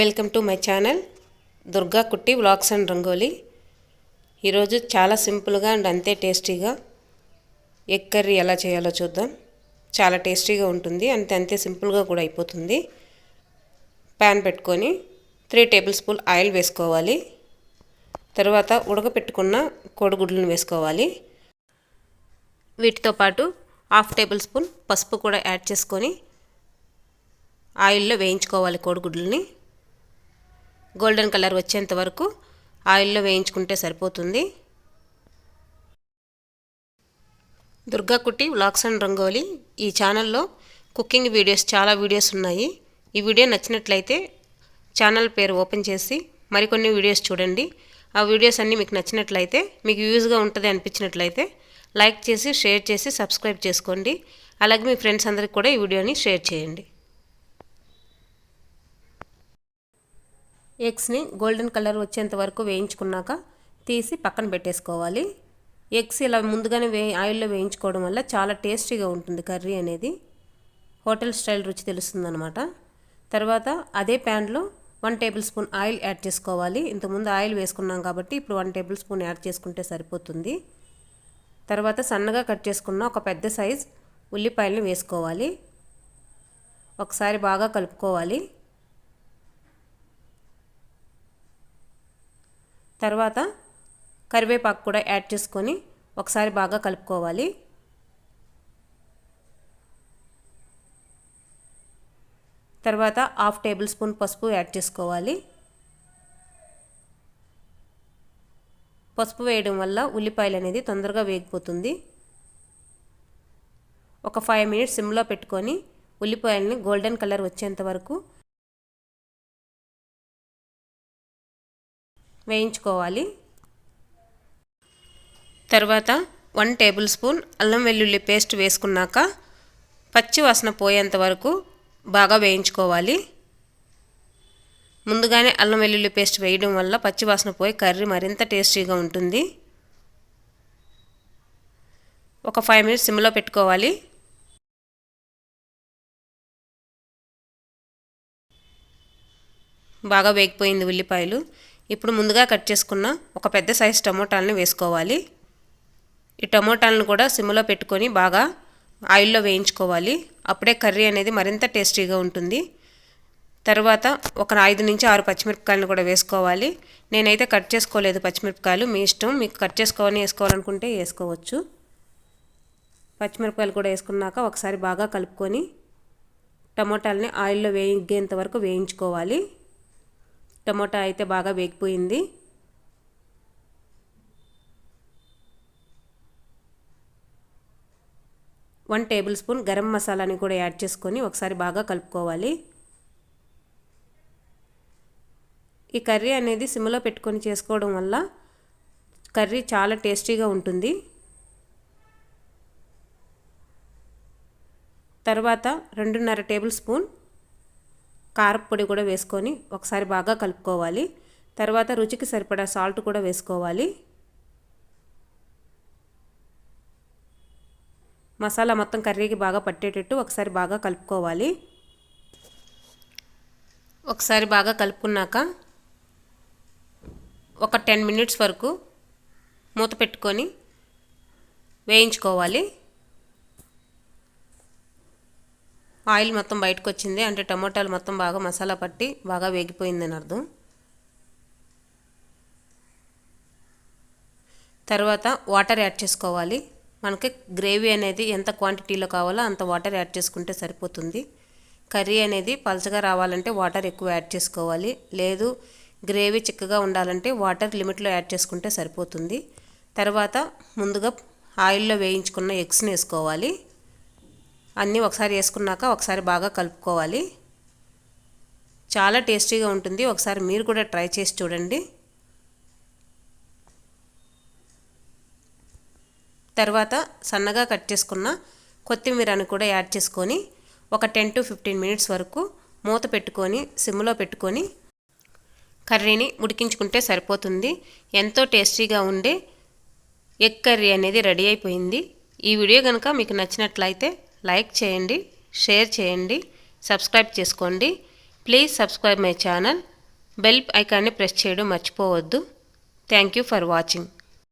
Welcome to my channel Durga Kutti vlogs and rangoli. ఈరోజు చాలా సింపుల్గా అండ్ అంతే టేస్టీగా ఎగ్ కర్రీ ఎలా చేయాలో చూద్దాం. చాలా టేస్టీగా ఉంటుంది అంతే అంతే సింపుల్గా కూడా అయిపోతుంది. ప్యాన్ పెట్టుకొని త్రీ టేబుల్ స్పూన్ ఆయిల్ వేసుకోవాలి. తర్వాత ఉడకపెట్టుకున్న కోడిగుడ్లను వేసుకోవాలి. వీటితో పాటు హాఫ్ టేబుల్ స్పూన్ పసుపు కూడా యాడ్ చేసుకొని ఆయిల్లో వేయించుకోవాలి కోడిగుడ్లని. గోల్డెన్ కలర్ వచ్చేంత వరకు ఆయిల్లో వేయించుకుంటే సరిపోతుంది. దుర్గా కుట్టి వ్లాగ్స్ అండ్ రంగోలీ ఈ ఛానల్లో కుకింగ్ వీడియోస్ చాలా వీడియోస్ ఉన్నాయి. ఈ వీడియో నచ్చినట్లయితే ఛానల్ పేరు ఓపెన్ చేసి మరికొన్ని వీడియోస్ చూడండి. ఆ వీడియోస్ అన్నీ మీకు నచ్చినట్లయితే మీకు యూజ్గా ఉంటుంది అనిపించినట్లయితే లైక్ చేసి షేర్ చేసి సబ్స్క్రైబ్ చేసుకోండి. అలాగే మీ ఫ్రెండ్స్ అందరికి కూడా ఈ వీడియోని షేర్ చేయండి. ఎగ్స్ని గోల్డెన్ కలర్ వచ్చేంత వరకు వేయించుకున్నాక తీసి పక్కన పెట్టేసుకోవాలి. ఎగ్స్ ఇలా ముందుగానే వే ఆయిల్లో వేయించుకోవడం వల్ల చాలా టేస్టీగా ఉంటుంది కర్రీ అనేది. హోటల్ స్టైల్ రుచి తెలుస్తుందనమాట తర్వాత అదే ప్యాన్లో one tablespoon oil add చేసుకోవాలి. ఇంతకుముందు ఆయిల్ వేసుకున్నాం కాబట్టి ఇప్పుడు వన్ టేబుల్ స్పూన్ యాడ్ చేసుకుంటే సరిపోతుంది. తర్వాత సన్నగా కట్ చేసుకున్న ఒక పెద్ద సైజ్ ఉల్లిపాయలను వేసుకోవాలి. ఒకసారి బాగా కలుపుకోవాలి. తర్వాత కరివేపాకు కూడా యాడ్ చేసుకొని ఒకసారి బాగా కలుపుకోవాలి. తర్వాత హాఫ్ టేబుల్ స్పూన్ పసుపు యాడ్ చేసుకోవాలి. పసుపు వేయడం వల్ల ఉల్లిపాయలు అనేది తొందరగా వేగిపోతుంది. ఒక ఫైవ్ మినిట్స్ సిమ్లో పెట్టుకొని ఉల్లిపాయలని గోల్డెన్ కలర్ వచ్చేంత వరకు వేయించుకోవాలి. తర్వాత వన్ టేబుల్ స్పూన్ అల్లం వెల్లుల్లి పేస్ట్ వేసుకున్నాక పచ్చి వాసన పోయేంత వరకు బాగా వేయించుకోవాలి. ముందుగానే అల్లం వెల్లుల్లి పేస్ట్ వేయడం వల్ల పచ్చి వాసన పోయి కర్రీ మరింత టేస్టీగా ఉంటుంది. ఒక ఫైవ్ మినిట్స్ సిమ్లో పెట్టుకోవాలి. బాగా వేగిపోయింది ఉల్లిపాయలు. ఇప్పుడు ముందుగా కట్ చేసుకున్న ఒక పెద్ద సైజు టమోటాలను వేసుకోవాలి. ఈ టమోటాలను కూడా సిమ్లో పెట్టుకొని బాగా ఆయిల్లో వేయించుకోవాలి. అప్పుడే కర్రీ అనేది మరింత టేస్టీగా ఉంటుంది. తర్వాత ఒక ఐదు నుంచి ఆరు పచ్చిమిరపకాయలను కూడా వేసుకోవాలి. నేనైతే కట్ చేసుకోలేదు పచ్చిమిరపకాయలు. మీ ఇష్టం మీకు కట్ చేసుకోవాలని వేసుకోవాలనుకుంటే వేసుకోవచ్చు. పచ్చిమిరపకాయలు కూడా వేసుకున్నాక ఒకసారి బాగా కలుపుకొని టమోటాలని ఆయిల్లో వేగేంత వరకు వేయించుకోవాలి. టమోటా అయితే బాగా వేగిపోయింది. వన్ టేబుల్ స్పూన్ గరం మసాలాని కూడా యాడ్ చేసుకొని ఒకసారి బాగా కలుపుకోవాలి. ఈ కర్రీ అనేది సిమ్లో పెట్టుకొని చేసుకోవడం వల్ల కర్రీ చాలా టేస్టీగా ఉంటుంది. తర్వాత రెండున్నర టేబుల్ స్పూన్ కారపొడి కూడా వేసుకొని ఒకసారి బాగా కలుపుకోవాలి. తర్వాత రుచికి సరిపడా సాల్ట్ కూడా వేసుకోవాలి. మసాలా మొత్తం కర్రీకి బాగా పట్టేటట్టు ఒకసారి బాగా కలుపుకోవాలి. ఒకసారి బాగా కలుపుకున్నాక ఒక టెన్ మినిట్స్ వరకు మూత పెట్టుకొని వేయించుకోవాలి. ఆయిల్ మొత్తం బయటకు వచ్చింది అంటే టమోటాలు మొత్తం బాగా మసాలా పట్టి బాగా వేగిపోయిందని అర్థం. తర్వాత వాటర్ యాడ్ చేసుకోవాలి. మనకి గ్రేవీ అనేది ఎంత క్వాంటిటీలో కావాలో అంత వాటర్ యాడ్ చేసుకుంటే సరిపోతుంది. కర్రీ అనేది పలచగా రావాలంటే వాటర్ ఎక్కువ యాడ్ చేసుకోవాలి. లేదు గ్రేవీ చిక్కగా ఉండాలంటే వాటర్ లిమిట్లో యాడ్ చేసుకుంటే సరిపోతుంది. తర్వాత ముందుగా ఆయిల్లో వేయించుకున్న ఎగ్స్ని వేసుకోవాలి. అన్నీ ఒకసారి వేసుకున్నాక ఒకసారి బాగా కలుపుకోవాలి. చాలా టేస్టీగా ఉంటుంది. ఒకసారి మీరు కూడా ట్రై చేసి చూడండి. తర్వాత సన్నగా కట్ చేసుకున్న కొత్తిమీరని కూడా యాడ్ చేసుకొని ఒక టెన్ టు ఫిఫ్టీన్ మినిట్స్ వరకు మూత పెట్టుకొని సిమ్లో పెట్టుకొని కర్రీని ఉడికించుకుంటే సరిపోతుంది. ఎంతో టేస్టీగా ఉండే ఎగ్ కర్రీ అనేది రెడీ అయిపోయింది. ఈ వీడియో కనుక మీకు నచ్చినట్లయితే లైక్ చేయండి షేర్ చేయండి సబ్స్క్రైబ్ చేసుకోండి. Please subscribe my channel. Bell ఐకాన్ని ప్రెస్ చేయడం మర్చిపోవద్దు. Thank you for watching.